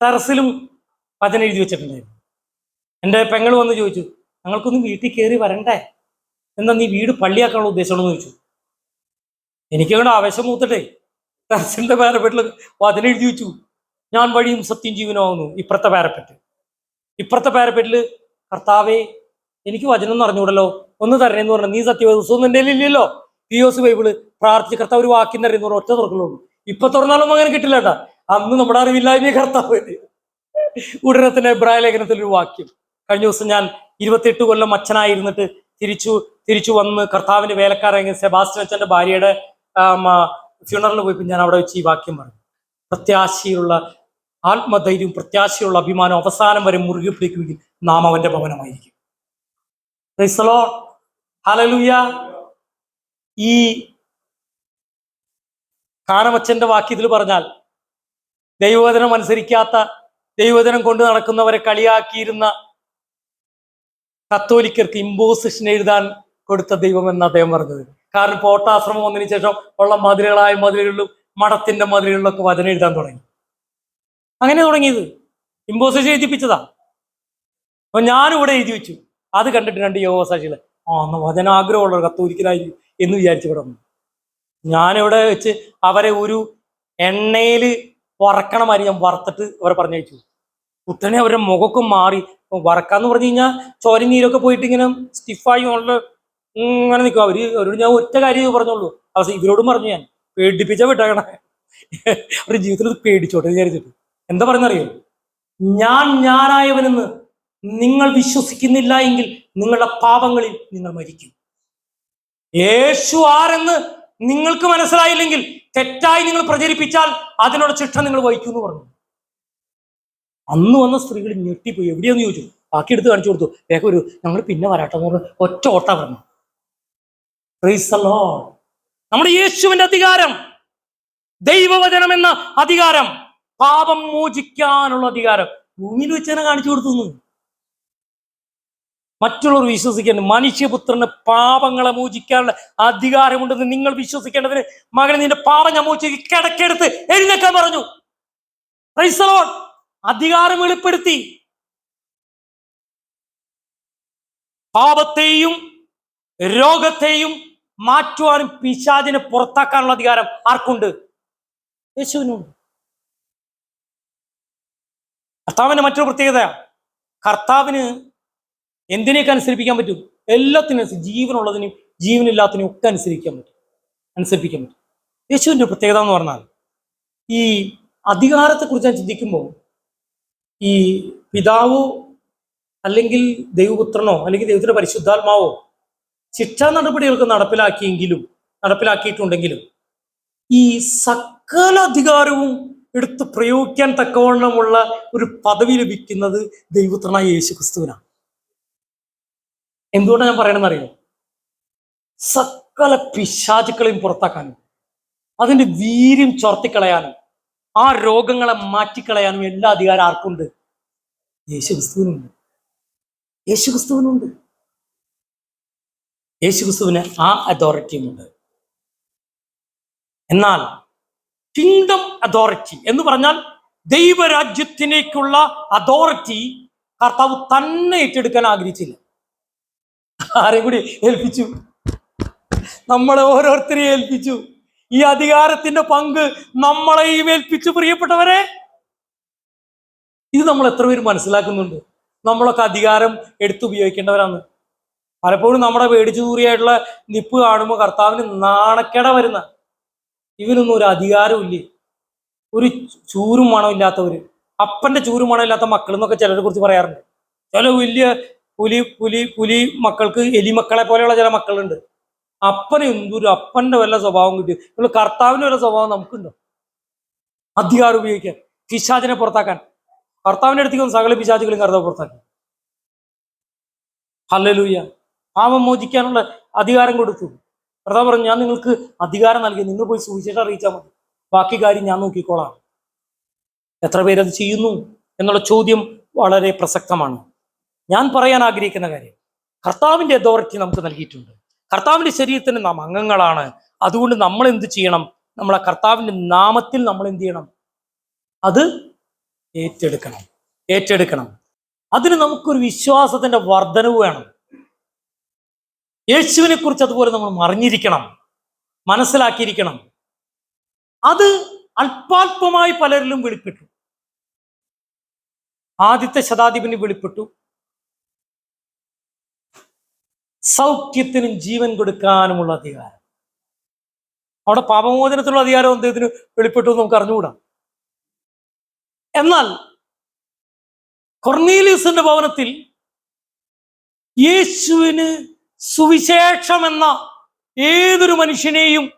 ടെറസിലും വചനം എഴുതി വെച്ചിട്ടുണ്ടായിരുന്നു. എന്റെ പെങ്ങൾ വന്ന് ചോദിച്ചു ഞങ്ങൾക്കൊന്ന് വീട്ടിൽ കയറി വരണ്ടേ? എന്നാ നീ വീട് പള്ളിയാക്കാനുള്ള ഉദ്ദേശമാണെന്ന് ചോദിച്ചു. എനിക്കങ്ങോട്ട് ആവേശം മൂത്തട്ടെ. ടെറസിന്റെ പാരപ്പെട്ടിൽ വചനം എഴുതി വെച്ചു. ഞാൻ വഴിയും സത്യം ജീവനാവുന്നു ഇപ്പുറത്തെ പാരപ്പെട്ട് ഇപ്പുറത്തെ പാരപ്പെട്ടിൽ കർത്താവേ എനിക്ക് വചനം എന്ന് അറിഞ്ഞൂടല്ലോ ഒന്ന് തരണേന്ന് പറഞ്ഞു. നീ സത്യവേദ പുസ്തകം എന്റെ ഇല്ലല്ലോ? പി ഒസ് ബൈബിൾ പ്രാർത്ഥിച്ച് കർത്താവ് ഒരു വാക്യം തരുന്ന ഒറ്റ തുറക്കുള്ളൂ ഇപ്പൊ തുറന്നാലൊന്നും അങ്ങനെ കിട്ടില്ല കേട്ടാ. അന്ന് നമ്മുടെ അറിവില്ലായ്മയെ കർത്താവ്. ഉടനെ തന്നെ എബ്രായ ലേഖനത്തിൽ ഒരു വാക്യം. കഴിഞ്ഞ ദിവസം ഞാൻ ഇരുപത്തിയെട്ട് കൊല്ലം അച്ഛനായിരുന്നിട്ട് തിരിച്ചു തിരിച്ചു വന്ന് കർത്താവിന്റെ വേലക്കാരൻ സെബാസ്റ്റ്യൻ അച്ഛന്റെ ഭാര്യയുടെ ഫ്യൂണറിൽ പോയപ്പോൾ ഞാൻ അവിടെ വെച്ച് ഈ വാക്യം പറഞ്ഞു. പ്രത്യാശയുള്ള ആത്മധൈര്യവും പ്രത്യാശയുള്ള അഭിമാനം അവസാനം വരെ മുറുകെ പിടിക്കുമെങ്കിൽ നാം അവന്റെ ഭവനമായിരിക്കും. ഹലലൂയ. ഈ കാനമച്ചന്റെ വാക്യത്തിൽ പറഞ്ഞാൽ ദൈവവചനം അനുസരിക്കാത്ത ദൈവവചനം കൊണ്ട് നടക്കുന്നവരെ കളിയാക്കിയിരുന്ന കത്തോലിക്കർക്ക് ഇമ്പോസിഷൻ എഴുതാൻ കൊടുത്ത ദൈവം എന്ന് അദ്ദേഹം പറഞ്ഞത്. കാരണം പോട്ടാശ്രമം വന്നതിന് ശേഷം ഉള്ള മതിലുകളായ മതിലുകളിലും മഠത്തിന്റെ മതിലുകളിലൊക്കെ വചനം എഴുതാൻ തുടങ്ങി. അങ്ങനെ തുടങ്ങിയത്. ഇമ്പോസിഷൻ എഴുതിപ്പിച്ചതാ. അപ്പൊ ഞാനും ഇവിടെ എഴുതി വെച്ചു. അത് കണ്ടിട്ട് രണ്ട് യോഗസാക്ഷികളെ ആ എന്നാ വചനാഗ്രഹമുള്ള കത്തോലിക്കലായിരിക്കും എന്ന് വിചാരിച്ചു ഇവിടെ വന്നു. ഞാനിവിടെ വെച്ച് അവരെ ഒരു എണ്ണയിൽ വറക്കണ മാതിരി ഞാൻ വറുത്തിട്ട് അവരെ പറഞ്ഞയച്ചു. കുട്ടനെ അവരുടെ മുഖമൊക്കെ മാറി വറക്കാന്ന് പറഞ്ഞു കഴിഞ്ഞാൽ ചോരനീരൊക്കെ പോയിട്ട് ഇങ്ങനെ സ്റ്റിഫായി ഉള്ള ഇങ്ങനെ നിൽക്കും. അവർ അവരോട് ഞാൻ ഒറ്റ കാര്യം പറഞ്ഞോളൂ അവസാനം ഇവരോടും പറഞ്ഞു ഞാൻ പേടിപ്പിച്ച വിട്ടേക്കണേ. അവരുടെ ജീവിതത്തിൽ പേടിച്ചോട്ടെ വിചാരിച്ചിട്ട്. എന്താ പറയുന്നറിയോ? ഞാൻ ഞാനായവനെന്ന് നിങ്ങൾ വിശ്വസിക്കുന്നില്ല എങ്കിൽ നിങ്ങളുടെ പാപങ്ങളിൽ നിങ്ങൾ മരിക്കും. യേശു ആരെന്ന് നിങ്ങൾക്ക് മനസ്സിലായില്ലെങ്കിൽ തെറ്റായി നിങ്ങൾ പ്രചരിപ്പിച്ചാൽ അതിനുള്ള ശിക്ഷ നിങ്ങൾ വഹിക്കും എന്ന് പറഞ്ഞു. അന്ന് വന്ന സ്ത്രീകൾ ഞെട്ടിപ്പോയി. എവിടെയാന്ന് ചോദിച്ചു? ബാക്കി എടുത്ത് കാണിച്ചു കൊടുത്തു. വേഗം ഒരു ഞങ്ങൾ പിന്നെ വരാട്ടെ എന്ന് പറഞ്ഞു ഒറ്റ ഓട്ട പറഞ്ഞു. നമ്മുടെ യേശുവിന്റെ അധികാരം ദൈവവചനം എന്ന അധികാരം പാപം മോചിക്കാനുള്ള അധികാരം. ഭൂമിയിൽ വെച്ച് തന്നെ കാണിച്ചു കൊടുത്തു മറ്റുള്ളവർ വിശ്വസിക്കേണ്ടത് മനുഷ്യപുത്രന് പാപങ്ങളെ മോചിക്കാനുള്ള അധികാരമുണ്ടെന്ന് നിങ്ങൾ വിശ്വസിക്കേണ്ടതിന് മകനെ നിന്റെ പാപം ഞാൻ മോചിച്ച് കിടക്കെടുത്ത് എഴുന്നേക്കാൻ പറഞ്ഞു. അധികാരം വെളിപ്പെടുത്തി. പാപത്തെയും രോഗത്തെയും മാറ്റുവാനും പിശാചിനെ പുറത്താക്കാനുള്ള അധികാരം ആർക്കുണ്ട്? യേശുവിനുണ്ട്. കർത്താവിന്റെ മറ്റൊരു പ്രത്യേകത കർത്താവിന് എന്തിനെയൊക്കെ അനുസരിപ്പിക്കാൻ പറ്റും? എല്ലാത്തിനും ജീവനുള്ളതിനും ജീവനില്ലാത്തതിനും ഒക്കെ അനുസരിക്കാൻ പറ്റും. അനുസരിപ്പിക്കാൻ പറ്റും. യേശുവിന്റെ പ്രത്യേകത എന്ന് പറഞ്ഞാൽ ഈ അധികാരത്തെക്കുറിച്ച് ഞാൻ ചിന്തിക്കുമ്പോൾ ഈ പിതാവോ അല്ലെങ്കിൽ ദൈവപുത്രനോ അല്ലെങ്കിൽ ദൈവത്തിന്റെ പരിശുദ്ധാത്മാവോ ശിക്ഷാ നടപടികൾക്ക് നടപ്പിലാക്കിയെങ്കിലും നടപ്പിലാക്കിയിട്ടുണ്ടെങ്കിലും ഈ സകല അധികാരവും എടുത്ത് പ്രയോഗിക്കാൻ തക്കവണ്ണമുള്ള ഒരു പദവി ലഭിക്കുന്നത് ദൈവപുത്രനായ യേശു ക്രിസ്തുവിനാണ് എന്തുകൊണ്ടാണ് ഞാൻ പറയണമെന്ന് അറിയോ? സകല പിശാചുക്കളെയും പുറത്താക്കാനും അതിന്റെ വീര്യം ചോർത്തിക്കളയാനും ആ രോഗങ്ങളെ മാറ്റിക്കളയാനും എല്ലാ അധികാരം ആർക്കുണ്ട്? യേശു ക്രിസ്തുവിനുണ്ട് യേശു ക്രിസ്തുവിന് ആ അതോറിറ്റിയും ഉണ്ട് എന്നാൽ കിങ്ഡം അതോറിറ്റി എന്ന് പറഞ്ഞാൽ ദൈവരാജ്യത്തിലേക്കുള്ള അതോറിറ്റി കർത്താവ് തന്നെ ഏറ്റെടുക്കാൻ ആഗ്രഹിച്ചില്ല. ആരെയും കൂടി ഏൽപ്പിച്ചു? നമ്മളെ ഓരോരുത്തരെയും ഏൽപ്പിച്ചു. ഈ അധികാരത്തിന്റെ പങ്ക് നമ്മളെയും ഏൽപ്പിച്ചു പ്രിയപ്പെട്ടവരെ. ഇത് നമ്മൾ എത്ര പേര് മനസ്സിലാക്കുന്നുണ്ട്? നമ്മളൊക്കെ അധികാരം എടുത്തുപയോഗിക്കേണ്ടവരാണ്. പലപ്പോഴും നമ്മുടെ പേടിച്ചു തൂറിയായിട്ടുള്ള നിപ്പ് കാണുമ്പോൾ കർത്താവിന് നാണക്കേട വരുന്ന. ഇവനൊന്നും ഒരു അധികാരമില്ലേ ഒരു ചൂരും മണമില്ലാത്തവര് അപ്പന്റെ ചൂരും മണമില്ലാത്ത മക്കൾ എന്നൊക്കെ ചിലരെ കുറിച്ച് പറയാറുണ്ട്. ചില വലിയ പുലി പുലി പുലി മക്കൾക്ക് എലിമക്കളെ പോലെയുള്ള ചില മക്കളുണ്ട്. അപ്പന് എന്തൊരു അപ്പന്റെ വല്ല സ്വഭാവം കിട്ടി. നമ്മൾ കർത്താവിന്റെ വല്ല സ്വഭാവം നമുക്കുണ്ടോ? അധികാരം ഉപയോഗിക്കാൻ പിശാചിനെ പുറത്താക്കാൻ. കർത്താവിന്റെ അടുത്തേക്ക് സകല പിശാചുകളും കർത്താവ് പുറത്താക്കി. ഹല്ലലൂയ. പാപം മോചിക്കാനുള്ള അധികാരം കൊടുത്തു. കർത്താവ് പറഞ്ഞു ഞാൻ നിങ്ങൾക്ക് അധികാരം നൽകി. നിങ്ങൾ പോയി സുവിശേഷം അറിയിച്ചാൽ മതി. ബാക്കി കാര്യം ഞാൻ നോക്കിക്കോളാം. എത്ര പേരത് ചെയ്യുന്നു എന്നുള്ള ചോദ്യം വളരെ പ്രസക്തമാണ്. ഞാൻ പറയാൻ ആഗ്രഹിക്കുന്ന കാര്യം കർത്താവിന്റെ അതോറിറ്റി നമുക്ക് നൽകിയിട്ടുണ്ട്. കർത്താവിന്റെ ശരീരത്തിന് നാം അംഗങ്ങളാണ്. അതുകൊണ്ട് നമ്മൾ എന്ത് ചെയ്യണം? നമ്മളെ കർത്താവിന്റെ നാമത്തിൽ നമ്മൾ എന്ത് ചെയ്യണം? അത് ഏറ്റെടുക്കണം. ഏറ്റെടുക്കണം. അതിന് നമുക്കൊരു വിശ്വാസത്തിന്റെ വർധനവ് വേണം. യേശുവിനെ കുറിച്ച് അതുപോലെ നമ്മൾ മറിഞ്ഞിരിക്കണം മനസ്സിലാക്കിയിരിക്കണം. അത് അല്പാൽപമായി പലരിലും വെളിപ്പെട്ടു. ആദ്യത്തെ ശതാധിപന് വെളിപ്പെട്ടു. സൗഖ്യത്തിനും ജീവൻ കൊടുക്കാനുമുള്ള അധികാരം. അവിടെ പാപമോചനത്തിനുള്ള അധികാരം അദ്ദേഹത്തിന് വെളിപ്പെട്ടു നമുക്ക് അറിഞ്ഞുകൂടാ. എന്നാൽ കൊർണീലിയസിന്റെ ഭവനത്തിൽ യേശുവിന് സുവിശേഷം എന്ന ഏതൊരു മനുഷ്യനെയും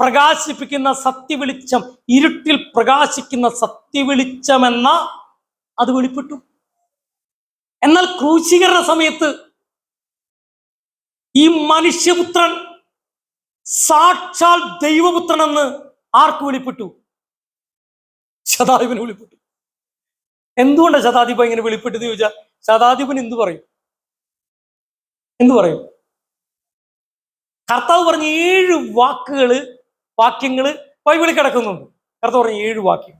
പ്രകാശിപ്പിക്കുന്ന സത്യവെളിച്ചം ഇരുട്ടിൽ പ്രകാശിക്കുന്ന സത്യവെളിച്ചമെന്ന അത് വെളിപ്പെട്ടു. എന്നാൽ ക്രൂശീകരണ സമയത്ത് ഈ മനുഷ്യപുത്രൻ സാക്ഷാൽ ദൈവപുത്രൻ എന്ന് ആർക്ക് വെളിപ്പെട്ടു? ശതാധിപന് വെളിപ്പെട്ടു. എന്തുകൊണ്ടാണ് ശതാധിപ ഇങ്ങനെ വെളിപ്പെട്ടത് ചോദിച്ചാൽ ശതാധിപൻ എന്തു പറയും? എന്തു പറയും? കർത്താവ് പറഞ്ഞ ഏഴ് വാക്കുകൾ വാക്യങ്ങൾ ബൈബിളിൽ കിടക്കുന്നുണ്ട്. കർത്താവ് പറഞ്ഞ ഏഴ് വാക്യം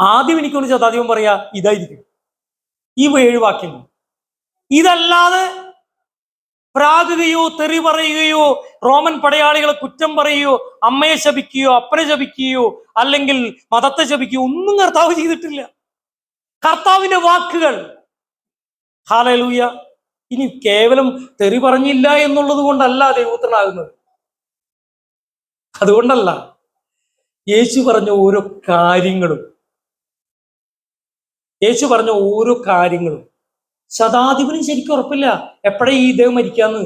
ആദ്യം എനിക്കൊന്ന് ശതാധിപൻ പറയാ ഇതായിരിക്കും. ഈ ഏഴ് വാക്യങ്ങൾ. ഇതല്ലാതെ പ്രാകുകയോ തെറി പറയുകയോ റോമൻ പടയാളികളെ കുറ്റം പറയുകയോ അമ്മയെ ശപിക്കുകയോ അപ്പനെ ശപിക്കുകയോ അല്ലെങ്കിൽ മതത്തെ ശപിക്കുകയോ ഒന്നും കർത്താവ് ചെയ്തിട്ടില്ല. കർത്താവിന്റെ വാക്കുകൾ. ഹാലലൂയ. ഇനി കേവലം തെറി പറഞ്ഞില്ല എന്നുള്ളത് കൊണ്ടല്ല ദൈവത്തിനാകുന്നത് അതുകൊണ്ടല്ല യേശു പറഞ്ഞ ഓരോ കാര്യങ്ങളും. യേശു പറഞ്ഞ ഓരോ കാര്യങ്ങളും ശതാധിപനും ശരിക്കും ഉറപ്പില്ല. എപ്പോഴേ ഈ ഇദ്ദേഹം മരിക്കാന്ന്?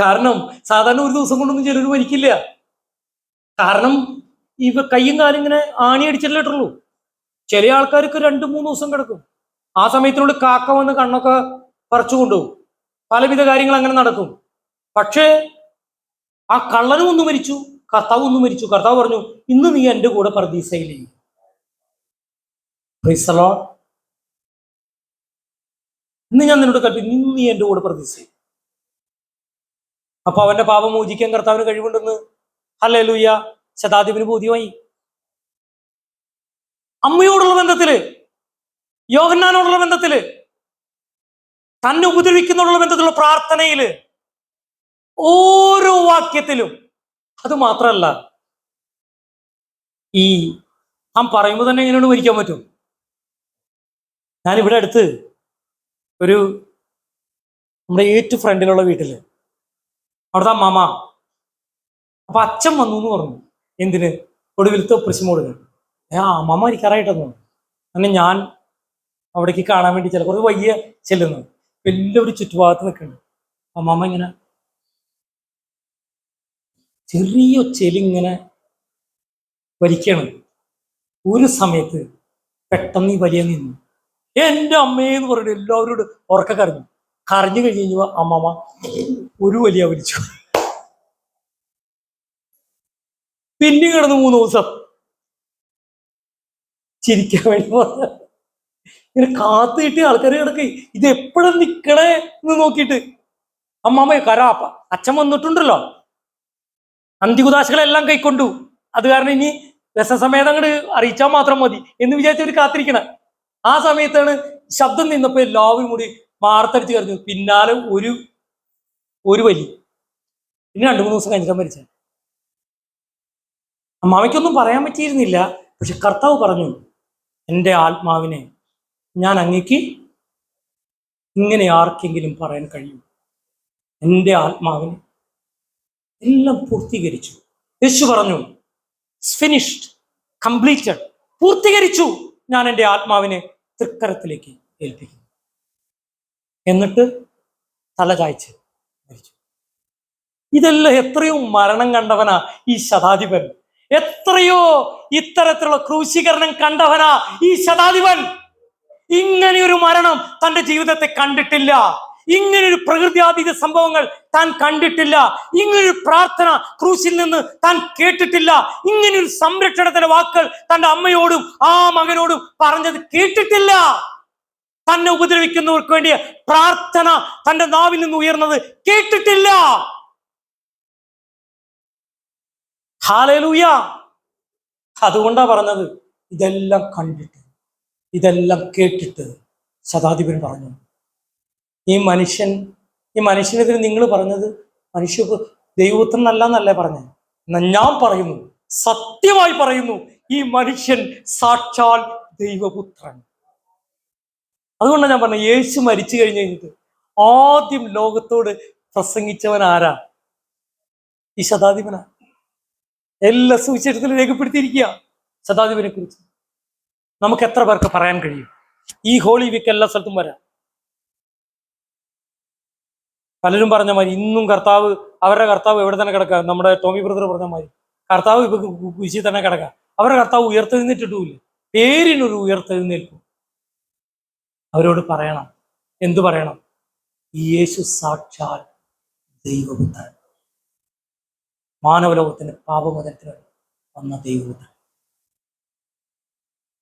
കാരണം സാധാരണ ഒരു ദിവസം കൊണ്ടൊന്നും ചിലർ മരിക്കില്ല. കാരണം ഇവ കയ്യും കാലും ഇങ്ങനെ ആണി ചില ആൾക്കാർക്ക് രണ്ട് മൂന്ന് ദിവസം കിടക്കും. ആ സമയത്തിനുള്ളിൽ കാക്ക വന്ന് കണ്ണൊക്കെ പറിച്ചു കൊണ്ടുപോകും. പലവിധ കാര്യങ്ങൾ അങ്ങനെ നടക്കും. പക്ഷേ ആ കള്ളനും ഒന്ന് മരിച്ചു കർത്താവ് ഒന്ന് മരിച്ചു. കർത്താവ് പറഞ്ഞു ഇന്ന് നീ എന്റെ കൂടെ പ്രതീക്ഷയിൽ ഇന്ന് ഞാൻ നിന്നോട് കൽപ്പിക്കും ഇന്ന് നീ എന്റെ കൂടെ പ്രതീക്ഷ അപ്പൊ അവന്റെ പാപം മോചിക്കാൻ കർത്താവിന് കഴിവുണ്ടെന്ന്. അല്ലേ ലൂയ്യ ശതാധിപന് ബോധ്യമായി. അമ്മയോടുള്ള ബന്ധത്തിൽ യോഹന്നാനോടുള്ള ബന്ധത്തിൽ തന്നെ ഉപദ്രവിക്കുന്നുള്ള ബന്ധത്തിലുള്ള പ്രാർത്ഥനയിൽ ഓരോ വാക്യത്തിലും. അത് മാത്രമല്ല ഈ ആ പറയുമ്പോൾ തന്നെ എങ്ങനെയാണ് മരിക്കാൻ പറ്റും. ഇവിടെ അടുത്ത് ഒരു നമ്മുടെ ഏറ്റു ഫ്രണ്ടിലുള്ള വീട്ടിൽ അവിടുത്തെ മാമ അപ്പൊ അച്ഛൻ വന്നു എന്ന് പറഞ്ഞു. എന്തിന്? ഒടുവിലത്തെ പ്രശ്നമോടുക ഏ ആ അമ്മമ്മ മരിക്കാറായിട്ടെന്നു അങ്ങനെ ഞാൻ അവിടേക്ക് കാണാൻ വേണ്ടി ചില കുറച്ച് വയ്യ ചെല്ലുന്നു. വലിയ ഒരു ചുറ്റുഭാഗത്ത് നിൽക്കുന്നുണ്ട്. അമ്മാമ്മ ഇങ്ങനെ ചെറിയ ചെലിങ്ങനെ വലിക്കാണ്. ഒരു സമയത്ത് പെട്ടെന്ന് ഈ വലിയ നിന്നു എന്റെ അമ്മയെന്ന് പറഞ്ഞു എല്ലാവരോട് ഉറക്ക കരഞ്ഞു. കരഞ്ഞു കഴിഞ്ഞു അമ്മമ്മ ഒരു വലിയ വലിച്ചു പിന്നെ കിടന്നു മൂന്ന് ദിവസം ചിരിക്കാൻ വേണ്ടി പറഞ്ഞു. ഇങ്ങനെ കാത്തു കിട്ടിയ ആൾക്കാർ കിടക്കേ. ഇത് എപ്പോഴും നിക്കണേ എന്ന് നോക്കിയിട്ട് അമ്മാമ്മ കരാപ്പ അച്ഛൻ വന്നിട്ടുണ്ടല്ലോ. അന്തികുദാശകളെല്ലാം കൈക്കൊണ്ടു. അത് കാരണം ഇനി രസസമേതം അങ്ങോട്ട് അറിയിച്ചാൽ മാത്രം മതി എന്ന് വിചാരിച്ചവർ കാത്തിരിക്കണ. ആ സമയത്താണ് ശബ്ദം നിന്നപ്പോൾ എല്ലാവരും കൂടി വാർത്തടിച്ച് കറിഞ്ഞു പിന്നാലെ ഒരു ഒരു വലി. പിന്നെ രണ്ടു മൂന്ന് ദിവസം കഴിഞ്ഞാൽ മരിച്ച. അമ്മാവയ്ക്കൊന്നും പറയാൻ പറ്റിയിരുന്നില്ല. പക്ഷെ കർത്താവ് പറഞ്ഞു എന്റെ ആത്മാവിനെ ഞാൻ അങ്ങേക്ക് ഇങ്ങനെ ആർക്കെങ്കിലും പറയാൻ കഴിയും. എന്റെ ആത്മാവിനെ എല്ലാം പൂർത്തീകരിച്ചു. യേശു പറഞ്ഞു ഫിനിഷ്ഡ് കംപ്ലീറ്റഡ് പൂർത്തീകരിച്ചു. ഞാൻ എന്റെ ആത്മാവിനെ തൃക്കരത്തിലേക്ക് ഏൽപ്പിക്കുന്നു. എന്നിട്ട് തല കായ്ച്ച് മരിച്ചു. ഇതെല്ലാം എത്രയോ മരണം കണ്ടവനാ ഈ ശതാധിപൻ. എത്രയോ ഇത്തരത്തിലുള്ള ക്രൂശീകരണം കണ്ടവനാ ഈ ശതാധിപൻ. ഇങ്ങനെയൊരു മരണം തന്റെ ജീവിതത്തെ കണ്ടിട്ടില്ല. ഇങ്ങനൊരു പ്രകൃതിയാതീത സംഭവങ്ങൾ താൻ കണ്ടിട്ടില്ല. ഇങ്ങനൊരു പ്രാർത്ഥന ക്രൂശിൽ നിന്ന് താൻ കേട്ടിട്ടില്ല. ഇങ്ങനൊരു സംരക്ഷണത്തിന്റെ വാക്കുകൾ തന്റെ അമ്മയോടും ആ മകനോടും പറഞ്ഞത് കേട്ടിട്ടില്ല. തന്നെ ഉപദ്രവിക്കുന്നവർക്ക് വേണ്ടിയ പ്രാർത്ഥന തന്റെ നാവിൽ നിന്ന് ഉയർന്നത് കേട്ടിട്ടില്ല. ഹാലലൂയ. അതുകൊണ്ടാ പറഞ്ഞത് ഇതെല്ലാം കണ്ടിട്ട് ഇതെല്ലാം കേട്ടിട്ട് ശതാധിപൻ പറഞ്ഞു. ഈ മനുഷ്യൻ ഈ മനുഷ്യനെതിരെ നിങ്ങൾ പറഞ്ഞത് മനുഷ്യ ദൈവപുത്രനല്ല എന്നല്ലേ പറഞ്ഞത് ഞാൻ പറയുന്നു സത്യമായി പറയുന്നു ഈ മനുഷ്യൻ സാക്ഷാൽ ദൈവപുത്രൻ. അതുകൊണ്ടാണ് ഞാൻ പറഞ്ഞത് യേശു മരിച്ചു കഴിഞ്ഞു കഴിഞ്ഞിട്ട് ആദ്യം ലോകത്തോട് പ്രസംഗിച്ചവൻ ആരാ? ഈ ശതാധിപനാ. എല്ലാ സുവിശേഷത്തിലും രേഖപ്പെടുത്തിയിരിക്കുക ശതാധിപനെ കുറിച്ച് നമുക്ക് എത്ര പേർക്ക് പറയാൻ കഴിയും? ഈ ഹോളി വീക്ക് എല്ലാ സ്ഥലത്തും വരാം. പലരും പറഞ്ഞ മാതിരി ഇന്നും കർത്താവ് അവരുടെ കർത്താവ് എവിടെ തന്നെ കിടക്കുക നമ്മുടെ ടോമി ബ്രദർ പറഞ്ഞ മാതിരി. കർത്താവ് ഇപ്പൊ കുശി തന്നെ കിടക്കുക അവരുടെ കർത്താവ് ഉയർത്തെഴുന്നേറ്റിട്ടുമില്ല. പേരിനൊരു ഉയർത്തെഴുന്നേൽക്കും അവരോട് പറയണം. എന്തു പറയണം? യേശു സാക്ഷാൽ ദൈവപുത്രൻ. മാനവലോകത്തിന് പാപമതത്തിന് വന്ന ദൈവപുത്രൻ.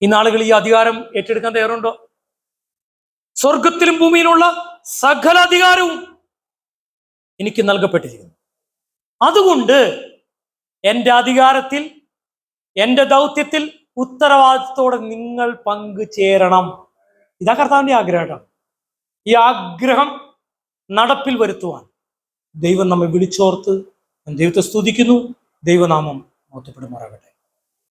ഈ നാളുകൾ ഈ അധികാരം ഏറ്റെടുക്കാൻ തയ്യാറുണ്ടോ? സ്വർഗത്തിലും ഭൂമിയിലുള്ള സകല അധികാരവും എനിക്ക് നൽകപ്പെട്ടിരിക്കുന്നു. അതുകൊണ്ട് എന്റെ അധികാരത്തിൽ എന്റെ ദൗത്യത്തിൽ ഉത്തരവാദിത്തത്തോടെ നിങ്ങൾ പങ്കു ചേരണം ഇതാ കർത്താവിന്റെ ആഗ്രഹം ഈ ആഗ്രഹം നടപ്പിൽ വരുത്തുവാൻ. ദൈവം നമ്മെ വിളിച്ചോർത്ത് ദൈവത്തെ സ്തുതിക്കുന്നു. ദൈവനാമം മഹത്വപ്പെടുമാറാകട്ടെ.